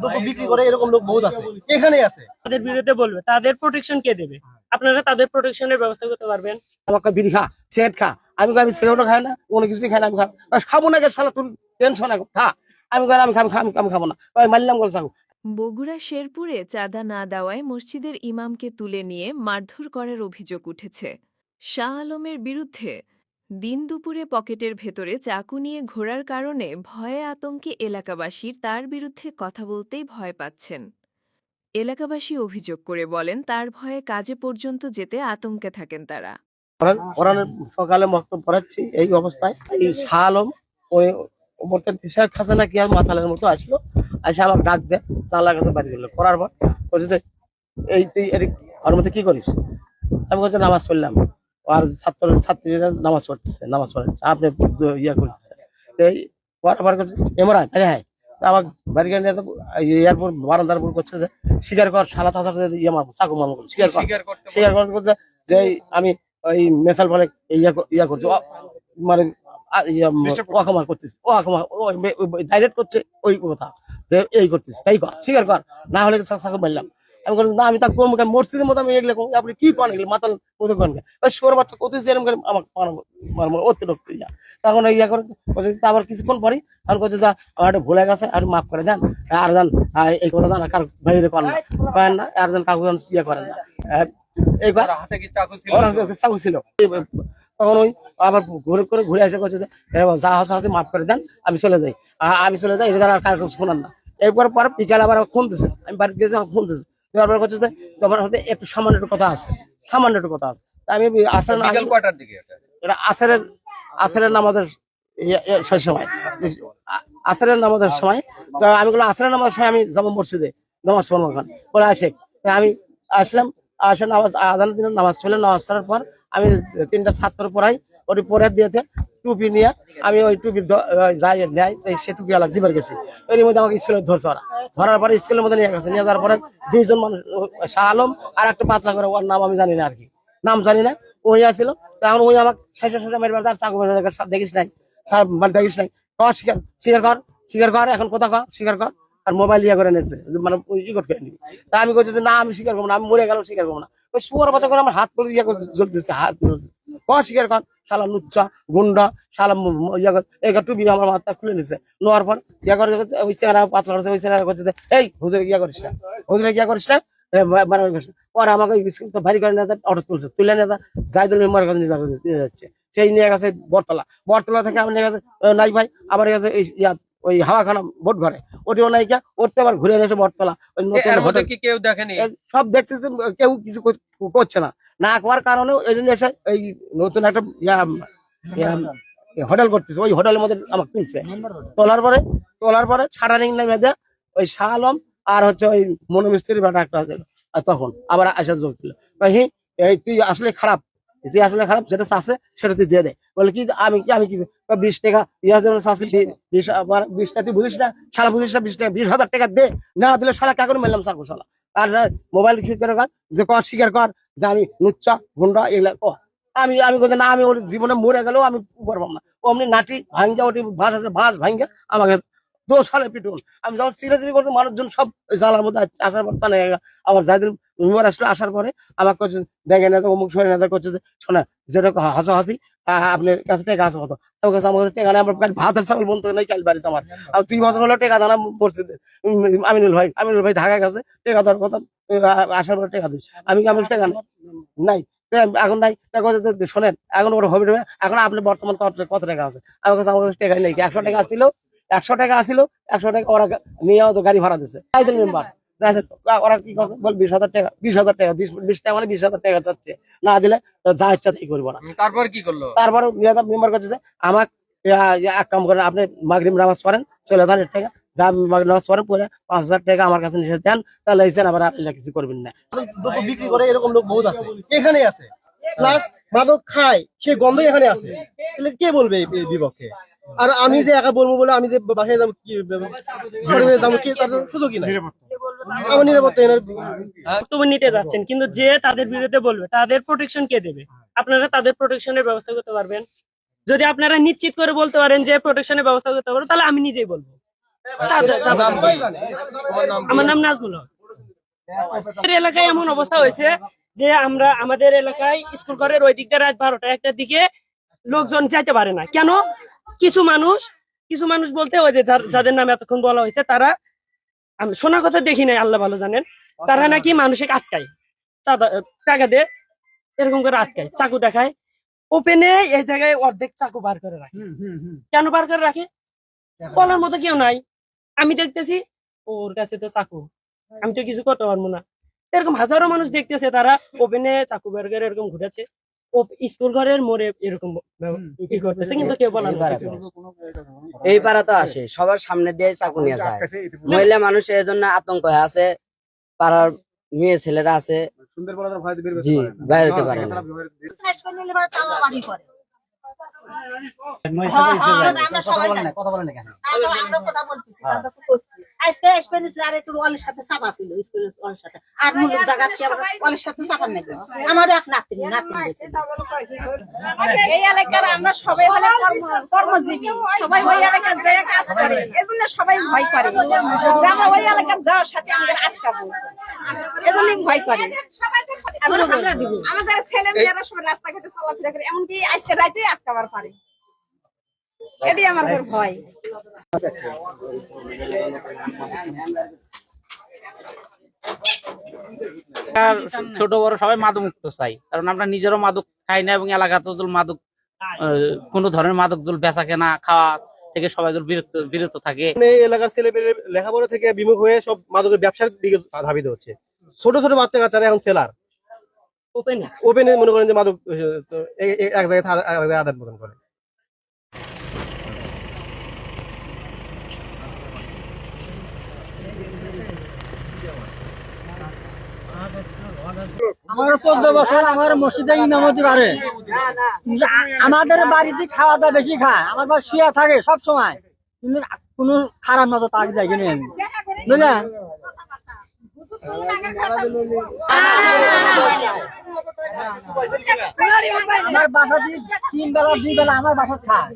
দ্রব্য বিক্রি করে এরকম লোক বহুত আছে। এখানে আছে। তাদের বিরুদ্ধে বলবে তাদের প্রোটেকশন কে দেবে? আপনারা তাদের প্রোটেকশনের ব্যবস্থা করতে পারবেন। আমাকে বিড়ি খা সিগারেট খা। আমি আমি সিগারেটও খাই না কোনো কিছুই খাই না আমি খাব খাব না গে শালা তুই টেনশন এখন খা। আমি আমি খাব আমি আমি খাব না। মারলাম বলছে বগুড়া শেরপুরে চাঁদা না দেওয়ায় মসজিদের ইমামকে তুলে নিয়ে মারধর করার অভিযোগ উঠেছে। শাহ আলমের বিরুদ্ধে দিন দুপুরে পকেটের ভেতরে চাকু নিয়ে ঘোরার কারণে ভয়ে আতঙ্কে এলাকাবাসীর তার বিরুদ্ধে কথা বলতেই ভয় পাচ্ছেন। এলাকাবাসী অভিযোগ করে বলেন, তার ভয়ে কাজে পর্যন্ত যেতে আতঙ্কে থাকেন তারা। সকালে পড়াচ্ছি এই অবস্থায়। শাহ আলম ওই কি মাথালের মতো আসলো। আসে আমাকে ডাক দেয় বাড়ি করার পর এই তুই মধ্যে কি করিস? আমি নামাজ পড়লাম। আর ছাত্র ছাত্রীরা নামাজ পড়তেছে নামাজ পড়াচ্ছে আপনি ইয়া করতেছে তো এই এমরান আরে হ্যাঁ। আমার বাড়ি এয়ারপোর্ট বারান্দার উপর করছে যে স্বীকার কর সালা তাতা ইয়ে মারবো চাকু মামু স্বীকার কর। স্বীকার করতে যে আমি ওই মেসাল বলে ইয়া ক- ইয়া করছে। মানে আ- অকমার করতেছে। ও অকমার ডাইরেক্ট করছে ওই কথা যে এই করতেছে তাই কর স্বীকার কর। না হলে মারলাম। আমি না আমি তা মসজিদের মতো আমি এগুলো আপনি কি করেন এগুলো? মাতাল মতো করেন শোর বাচ্চা কত করে অতিরিক্ত ইয়া। তখন ইয়া করে আবার কিছুক্ষণ পরই? আমি করছে যা আমার একটা ভুলে গেছে আর মাফ করে দেন। আর জান এই কথা জান কার বাইরে করেন না। করেন না আর যেন যেন ইয়ে করেন না। এইবার হাতে কি চাকু ছিল? চাকু ছিল। তখন ওই আবার ঘুরে করে ঘুরে এসে করছে যে, হাসা হাসি মাফ করে দেন আমি চলে যাই। আমি চলে যাই এটা আর কার কাছে শোনান না। এরপর পর বিকাল আবার ফোন দিছে। আমি বাড়িতে গেছি ফোন দিছে করছে যে তোমার সাথে একটু সামান্য একটু কথা আছে সামান্য একটু কথা আছে। তা আমি আসার কয়টার দিকে এটা? এটা আসরের আসরের নামাজের ইয়ে- ইয়ে সেই সময়। আসারের নামাজের সময়। তো আমি বললাম আসরের নামাজের সময় আমি যাব মসজিদে নামাজ পড়ব ওখানে। বলে আসে। আমি আসলাম আসলে নামাজ আজানের দিনে নামাজ পড়লাম। নামাজ পড়ার পর আমি তিনটা ছাত্র পড়াই, ওটি পরে দিয়েছে, টুপি নিয়ে। আমি ওই টুপি যাই নেয় তাই সে টুপি আলাদা দিবার গেছি। এর মধ্যে আমাকে স্কুলে ধরছে ওরা। ধরার পরে স্কুলের মধ্যে নিয়ে গেছে। নিয়ে যাওয়ার পরে দুইজন মানুষ শাহ আলম আর একটা পাতলা করে, ওর নাম আমি জানি না আর কি। নাম জানি না, ওই আসছিল তখন ওই আমাকে শেষে শেষে মেরে আর চাকু দেখিস নাই মানে দেখিস নাই। কর স্বীকার স্বীকার কর স্বীকার কর, এখন কোথা কর? স্বীকার কর। আর মোবাইল ইয়ে করে নিয়েছে মানে ই করতে নিবি তা আমি বলছি যে না, আমি স্বীকার করব না, আমি মরে গেলেও স্বীকার করব না। ওই শুয়ার বাচ্চা করে আমার হাত করে ইয়ে করে জ্বলতেছে, হাত জ্বলতেছে। কর স্বীকার কর? শালা লুচ্চা, গুন্ডা, শালা ইয়ে করে এই টুপি আমার মাথা খুলে নিছে। নেওয়ার পর ইয়ে করে ওই চেহারা পাতলা করছে, ওই চেহারা করছে এই, হুজুরে ইয়া করিস না, হুজুরে ইয়া করিস না করিস পরে আমাকে তো ভারী করে নেতা অটো তুলছে, তুলে নেতা জাইদুল মেম্বার কাছে নিয়ে যাচ্ছে। সেই নিয়ে গেছে বটতলা বটতলা থেকে আমি নিয়ে গেছে নাই ভাই, আবার গেছে ইয়া ওই হাওয়াখানা ভোট ঘরে। ওটিও নাই কে ওরতে আবার ঘুরে এনেছে বটতলা। ওই নতুন কি কেউ দেখেনি? সব দেখতেছে কেউ কিছু কর- করছে না। না করার কারণে ওই জন্য এসে এই নতুন একটা ইয়া ইয়া, হোটেল করতেছে। ওই হোটেলের মধ্যে আমাকে তুলছে। তোলার পরে তোলার পরে ছাড়ানিং নেমে দেয় ওই শাহ আলম আর হচ্ছে ওই মনোমিস্ত্রি বেটা একটা আছে। আর তখন আবার আসা জ্বলছিল হি এই তুই আসলে খারাপ। তুই আসলে খারাপ যেটা চাষে সেটা তুই দিয়ে দে। বলে কি আমি কি আমি কি বিশ টাকা ইয়া যেমন চাষে বিশ আমার বিশ টাকা তুই বুঝিস না শালা বুঝিস না বিশ টাকা বিশ হাজার টাকা দে না দিলে শালা কাকুর মেলাম সাকু শালা আর মোবাইল ঠিক করে যে কর স্বীকার কর যে আমি লুচ্চা গুন্ডা এগুলা কর আমি আমি বলছি না আমি ওর জীবনে মরে গেলেও আমি করব না। অমনি নাটি ভাঙ্গা ওটি ভাস আছে ভাস ভাঙ্গা আমাকে দো সালে পিটুন। আমি যখন সিরিয়াসলি করছি মানুষজন সব জালার মধ্যে আস- আসার পর আবার যাই যাইদিন মেম্বার আসলে আসার পরে আমাকে করছে দেখে নেতা অমুক সরে নেতা করছে যে শোনা যেটা হাসো হাসি আহ, আপনার কাছে টাকা আছে কত? আমার কাছে আমার কাছে টাকা নেই আমার ভাতের চাউল বলতে নেই কাল বাড়িতে আমার। আর দুই বছর হলো টাকা দানা পড়ছে আমিনুল ভাই আমিনুল ভাই ঢাকা গেছে টাকা দেওয়ার কথা আসার পরে টেকা দিই আমি কি আমার টাকা নাই? এখন নাই। শোনেন এখন ওর হবে এখন আপনি বর্তমান কত কত টাকা আছে? আমার কাছে আমার কাছে টাকা নেই একশো টাকা ছিল একশো টাকা আসিল একশো টাকা ওরা নিয়ে গাড়ি ভাড়া দিচ্ছে মেম্বার ওরা কি করছে? বল বিশ হাজার টাকা বিশ হাজার টাকা বিশ বিশ টাকা মানে বিশ হাজার টাকা চাচ্ছে না দিলে যা ইচ্ছা তাই করব না। তারপর কি করল? তারপরে মেম্বার করছে আমার এক কাম করেন আপনি মাগরিব নামাজ পড়েন চলে এর থেকে। যা মাগরিব নামাজ পড়েন পরে পাঁচ হাজার টাকা আমার কাছে নিষেধ দেন তাহলে এসেন আবার আপনি কিছু করবেন না। বিক্রি করে এরকম লোক বহুত আছে। এখানে আছে। প্লাস মাদক খায় সে গন্ধ এখানে আছে। তাহলে কে বলবে এই বিপক্ষে? আর আমি যে একা বলব বলে আমি যে বাসায় যাব কি যাব কি তার সুযোগই নাই। বক্তব্য নিতে যাচ্ছেন কিন্তু যে তাদের বিরুদ্ধে বলবে তাদের প্রোটেকশন কে দেবে? আপনারা তাদের প্রোটেকশনের ব্যবস্থা করতে পারবেন? যদি আপনারা নিশ্চিত করে বলতে পারেন যে প্রোটেকশনের ব্যবস্থা করতে পারব তাহলে আমি নিজেই বলব? আমার নাম নাজমুল হক। এলাকায় এমন অবস্থা হয়েছে যে আমরা আমাদের এলাকায় স্কুল ঘরের ওই দিকটা রাত বারোটা একটার দিকে লোকজন যাইতে পারে না। কেন? কিছু মানুষ কিছু মানুষ বলতে ওই যে যাদের নাম এতক্ষণ বলা হয়েছে তারা শোনার কথা দেখি নাই আল্লাহ ভালো জানেন। তারা নাকি মানুষকে আটকায়। টাকা দে এরকম করে আটকায় চাকু দেখায়। ওপেনে এই জায়গায় অর্ধেক চাকু বার করে রাখে। কেন বার করে রাখে? বলার মতো কেউ নাই। আমি দেখতেছি ওর কাছে তো চাকু। আমি তো কিছু করতে পারব না। এরকম হাজারো মানুষ দেখতেছে তারা ওপেনে চাকু বের করে এরকম ঘুরেছে স্কুল ঘরের মোড়ে এরকম ই করতেছে কিন্তু কেউ বলার। এই পাড়া তো আসে সবার সামনে দিয়ে চাকু নিয়ে যায়। মহিলা মানুষ এই জন্য আতঙ্ক হয়ে আছে পাড়ার মেয়ে ছেলেরা আছে। জি বাইরে হতে পারে না। আজকে স্প্যানিশ আর একটু অলের সাথে চাপা ছিল স্প্যানিশ অলের সাথে। আর মূল জায়গা অলের সাথে চাপা নেবে আমার এক নাতিনি নাতিনি এই এলাকার আমরা সবাই হলে কর্মজীবী। সবাই ওই এলাকার যে কাজ করে। এজন্য সবাই ভয় করে। আমরা ওই এলাকার যাওয়ার সাথে আমাদের আটকাবো। এজন্যই ভয় করে। আমাদের ছেলে মেয়েরা সবাই রাস্তাঘাটে চলাফেরা করে এমনকি আজকে রাইতে আটকাবার পারে। এটাই আমার বড় ভয়। ছোট বড় সবাই মাদক মুক্ত চাই। কারণ আমরা নিজেরও মাদক খাই না এবং এলাকাতে তো মাদক কোনো ধরনের মাদক দল বেচা কেনা খাওয়া থেকে সবাই দল বিরত বিরত থাকে। মানে এই এলাকার ছেলে লেখাপড়া থেকে বিমুখ হয়ে সব মাদকের ব্যবসার দিকে ধাবিত হচ্ছে। ছোট ছোট বাচ্চা কাচ্চারা এখন সেলার ওপেনে ওপেনে মনে করেন যে মাদক এক জায়গায় আদান প্রদান করে। আমার চোদ্দ বছর আমার মসজিদে ইমামতি পারে আমাদের বাড়িতে খাওয়া দাওয়া বেশি খায়। আমার বাড়ি শুয়ে থাকে সব সময়। কিন্তু কোনো খারাপ নজর তাকে দেখিনি আমি বুঝলেন আমার বাসা তিন বেলা, দুই বেলা আমার বাসা খায়।